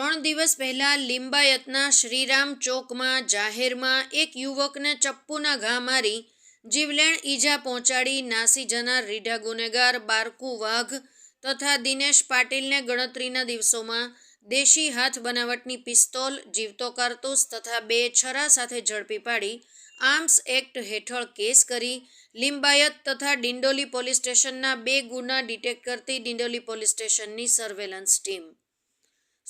ત્રણ દિવસ પહેલા લિંબાયતના શ્રીરામ ચોકમાં જાહેરમાં એક યુવકને ચપ્પુના ઘા મારી જીવલેણ ઈજા પહોંચાડી નાસી જનાર રીઢા ગુનેગાર બારકુ વાઘ તથા દિનેશ પાટીલને ગણતરીના દિવસોમાં દેશી હાથ બનાવટની પિસ્તોલ, જીવતો કારતૂસ તથા બે છરા સાથે ઝડપી પાડી આર્મ્સ એક્ટ હેઠળ કેસ કરી લિંબાયત તથા ડિંડોલી પોલીસ સ્ટેશનના બે ગુના ડિટેક્ટ કરતી ડિંડોલી પોલીસ સ્ટેશનની સર્વેલન્સ ટીમ.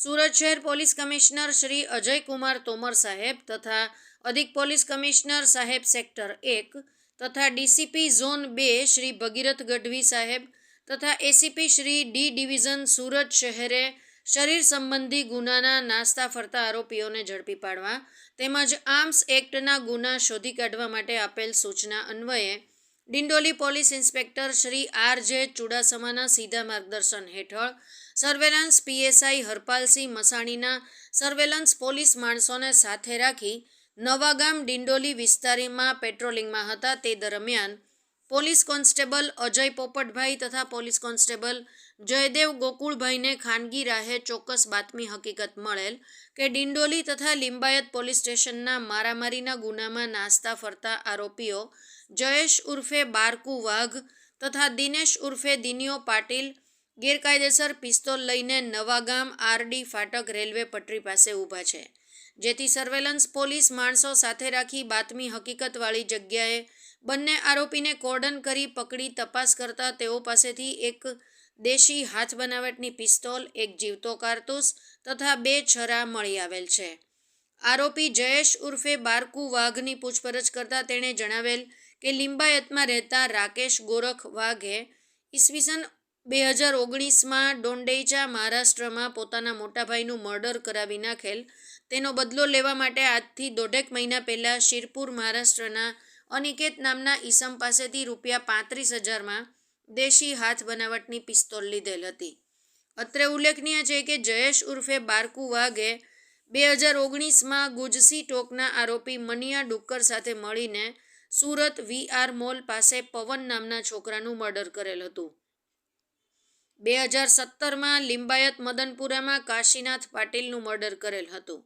સુરત શહેર પોલીસ કમિશનર શ્રી અજયકુમાર તોમર સાહેબ તથા અધિક પોલીસ કમિશનર સાહેબ સેક્ટર એક તથા ડીસીપી ઝોન બે શ્રી ભગીરથ ગઢવી સાહેબ તથા ACP Shri D division Surat શહેરે શરીર સંબંધી ગુનાના નાસ્તા ફરતા આરોપીઓને ઝડપી પાડવા તેમજ આર્મ્સ એક્ટના ગુના શોધી કાઢવા માટે આપેલ સૂચના અન્વયે Dindoli police inspector Shri R J ચુડાસમાના સીધા માર્ગદર્શન હેઠળ સર્વેલન્સ પીએસઆઈ હરપાલસિંહ મસાણીના સર્વેલન્સ પોલીસ માણસોને સાથે રાખી નવાગામ ડિંડોલી વિસ્તારમાં પેટ્રોલિંગમાં હતા. તે દરમિયાન પોલીસ કોન્સ્ટેબલ અજય પોપટભાઈ તથા પોલીસ કોન્સ્ટેબલ જયદેવ ગોકુળભાઈને ખાનગી રાહે ચોક્કસ બાતમી હકીકત મળેલ કે ડિંડોલી તથા લિંબાયત પોલીસ સ્ટેશનના મારામારીના ગુનામાં નાસ્તા ફરતા આરોપીઓ જયેશ ઉર્ફે બારકુ વાઘ તથા દિનેશ ઉર્ફે દિનિયો પાટીલ ગેરકાયદેસર પિસ્તોલ લઈને નવાગામ આરડી ફાટક રેલવે પટરી પાસે ઊભા છે. જેથી સર્વેલન્સ પોલીસ માણસો સાથે રાખી બાતમી હકીકતવાળી જગ્યાએ બંને આરોપીને કોર્ડન કરી પકડી તપાસ કરતા તેઓ પાસેથી એક દેશી હાથ બનાવટની પિસ્તોલ, એક જીવતો કારતૂસ તથા બે છરા મળી આવેલ છે. આરોપી જયેશ ઉર્ફે બારકુ વાઘની પૂછપરછ કરતા તેણે જણાવેલ કે લિંબાયતમાં રહેતા રાકેશ ગોરખ વાઘે ઈસવીસન બે હજાર ઓગણીસમાં ડોંડેચા મહારાષ્ટ્રમાં પોતાના મોટાભાઈનું મર્ડર કરાવી નાખેલ. તેનો બદલો લેવા માટે આજથી દોઢેક મહિના પહેલાં શિરપુર મહારાષ્ટ્રના અનિકેત નામના ઈસમ પાસેથી રૂપિયા પાંત્રીસ હજારમાં દેશી હાથ બનાવટની પિસ્તોલ લીધેલ હતી. અત્રે ઉલ્લેખનીય છે કે જયેશ ઉર્ફે બારકુ વાઘે બે હજાર ઓગણીસમાં ગુજસી ટોકના આરોપી મનિયા ડુક્કર સાથે મળીને સુરત વીઆર મોલ પાસે પવન નામના છોકરાનું મર્ડર કરેલ હતું. બે હજાર સત્તરમાં લિંબાયત મદનપુરામાં કાશીનાથ પાટીલનું મર્ડર કરેલ હતું.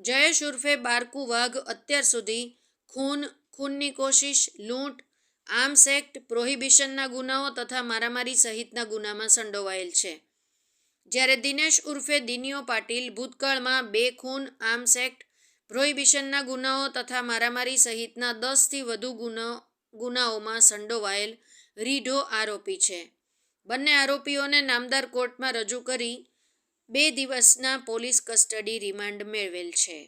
જયેશ ઉર્ફે બારકુ વાઘ અત્યાર સુધી ખૂન, ખૂનની કોશિશ, લૂંટ, આર્મ્સ એક્ટ, પ્રોહિબિશનના ગુનાઓ તથા મારામારી સહિતના ગુનામાં સંડોવાયેલ છે. જ્યારે દિનેશ ઉર્ફે દિનિયો પાટીલ ભૂતકાળમાં બે ખૂન, આર્મ્સ એક્ટ પ્રોહિબિશનના ગુનાઓ તથા મારામારી સહિતના દસથી વધુ ગુનો ગુનાઓમાં સંડોવાયેલ રીઢો આરોપી છે. બંને આરોપીઓને નામદાર કોર્ટમાં રજૂ કરી બે દિવસના પોલીસ કસ્ટડી રિમાન્ડ મેળવેલ છે.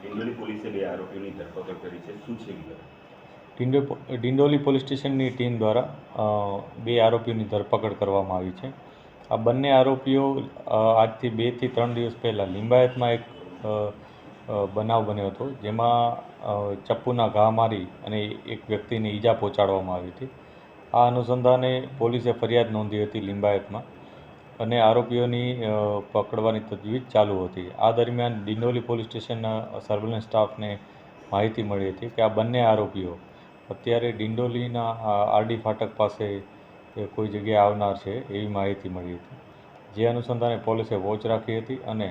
ડિંડોલી પોલીસે બે આરોપીઓની ધરપકડ કરી છે. શું છે ડિંડો ડિંડોલી પોલીસ સ્ટેશનની ટીમ દ્વારા બે આરોપીઓની ધરપકડ કરવામાં આવી છે. આ બંને આરોપીઓ આજથી બેથી ત્રણ દિવસ પહેલાં લિંબાયતમાં એક બનાવ બન્યો હતો, જેમાં ચપ્પુના ઘા મારી અને એક વ્યક્તિને ઈજા પહોંચાડવામાં આવી હતી. આ અનુસંધાને પોલીસે ફરિયાદ નોંધી હતી લિંબાયતમાં અને આરોપીઓની પકડવાની તજવીજ ચાલુ હતી. આ દરમિયાન ડિંડોલી પોલીસ સ્ટેશનના સર્વેલન્સ સ્ટાફને માહિતી મળી હતી કે આ બંને આરોપીઓ અત્યારે ડિંડોલીના આરડી ફાટક પાસે એ કોઈ જગ્યાએ આવનાર છે એવી માહિતી મળી હતી. જે અનુસંધાને પોલીસે વોચ રાખી હતી અને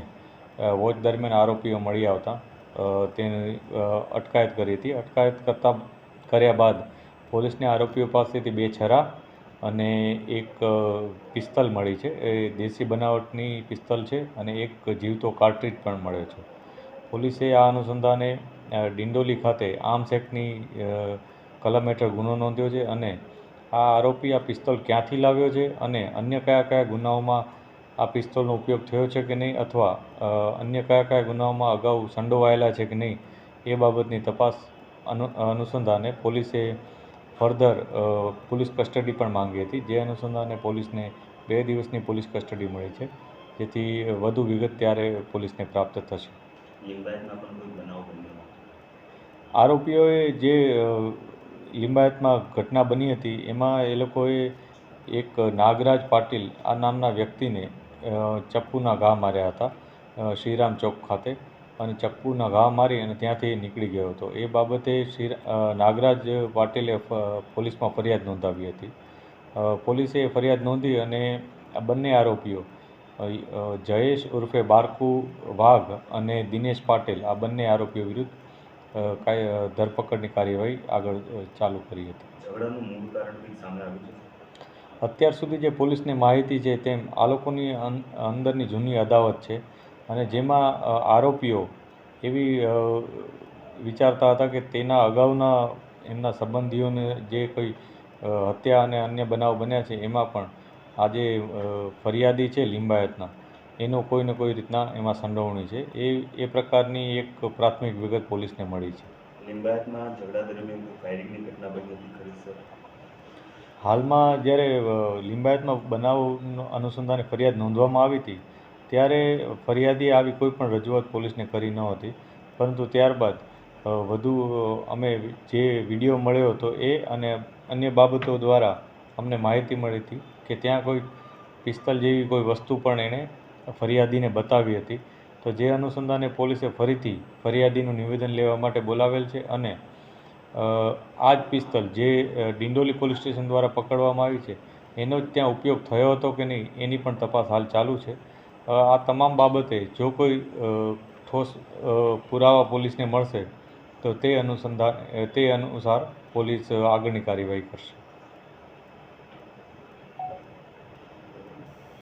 વોચ દરમિયાન આરોપીઓ મળી આવતા તેની અટકાયત કરી હતી. અટકાયત કરતા, કર્યા બાદ પોલીસને આરોપીઓ પાસેથી બે છરા અને એક પિસ્તલ મળી છે. એ દેશી બનાવટની પિસ્તલ છે અને એક જીવતો કાર્ટ્રીજ પણ મળ્યો છે. પોલીસે આ અનુસંધાને ડિંડોલી ખાતે આર્મ્સ એક્ટની કલમ હેઠળ ગુનો નોંધ્યો છે અને આ આરોપી આ પિસ્તોલ ક્યાંથી લાવ્યો છે અને અન્ય કયા કયા ગુનાઓમાં આ પિસ્તોલનો ઉપયોગ થયો છે કે નહીં અથવા અન્ય કયા કયા ગુનાઓમાં અગાઉ સંડોવાયેલા છે કે નહીં એ બાબતની તપાસ અનુ અનુસંધાને પોલીસે ફર્ધર પોલીસ કસ્ટડી પણ માંગી હતી. જે અનુસંધાને પોલીસને બે દિવસની પોલીસ કસ્ટડી મળી છે જેથી વધુ વિગત ત્યારે પોલીસને પ્રાપ્ત થશે. આરોપીઓએ જે લિંબાયતમાં ઘટના બની હતી, એમાં એ લોકોએ એક નાગરાજ પાટીલ આ નામના વ્યક્તિને ચપ્પુના ઘા માર્યા હતા શ્રીરામ ચોક ખાતે. અને ચપ્પુના ઘા મારી અને ત્યાંથી નીકળી ગયો હતો. એ બાબતે શ્રી નાગરાજ પાટીલે પોલીસમાં ફરિયાદ નોંધાવી હતી. પોલીસે ફરિયાદ નોંધી અને બંને આરોપીઓ જયેશ ઉર્ફે બારકુ વાઘ અને દિનેશ પાટીલ આ બંને આરોપીઓ વિરુદ્ધ ધરપકડની કાર્યવાહી આગળ ચાલુ કરી હતી. ઝઘડાનું મૂળ કારણ કંઈક સામે આવ્યું છે? અત્યાર સુધી જે પોલીસને માહિતી છે તેમ આ લોકોની અંદરની જૂની અદાવત છે અને જેમાં આરોપીઓ એવી વિચારતા હતા કે તેના અગાઉના એમના સંબંધીઓને જે કોઈ હત્યા અને અન્ય બનાવ બન્યા છે એમાં પણ આજે ફરિયાદી છે લિંબાયતના. એનો કોઈને કોઈ રીતના એમાં સંડોવણી છે. એ એ પ્રકારની એક પ્રાથમિક વિગત પોલીસને મળી છે. લિંબાયતમાં ઝઘડા દરમિયાન ફાયરિંગની ઘટના બની હતી ખરી સર? હાલમાં જ્યારે લિંબાયતમાં બનાવ અનુસંધાને ફરિયાદ નોંધવામાં આવી હતી ત્યારે ફરિયાદી આવી કોઈ પણ રજૂઆત પોલીસને કરી ન હતી. પરંતુ ત્યારબાદ વધુ અમે જે વીડિયો મળ્યો હતો એ અને અન્ય બાબતો દ્વારા અમને માહિતી મળી હતી કે ત્યાં કોઈ પિસ્તલ જેવી કોઈ વસ્તુ પણ એણે ફરિયાદીને બતાવી હતી. તો જે અનુસંધાને પોલીસે ફરીથી ફરિયાદીનું નિવેદન લેવા માટે બોલાવેલ છે અને આ જ પિસ્તલ જે ડિંડોલી પોલીસ સ્ટેશન દ્વારા પકડવામાં આવી છે, એનો જ ત્યાં ઉપયોગ થયો હતો કે નહીં, એની પણ તપાસ હાલ ચાલુ છે. આ તમામ બાબતે જો કોઈ ઠોસ પુરાવા પોલીસને મળશે, તો તે અનુસંધાન તે અનુસાર પોલીસ આગળની કાર્યવાહી કરશે.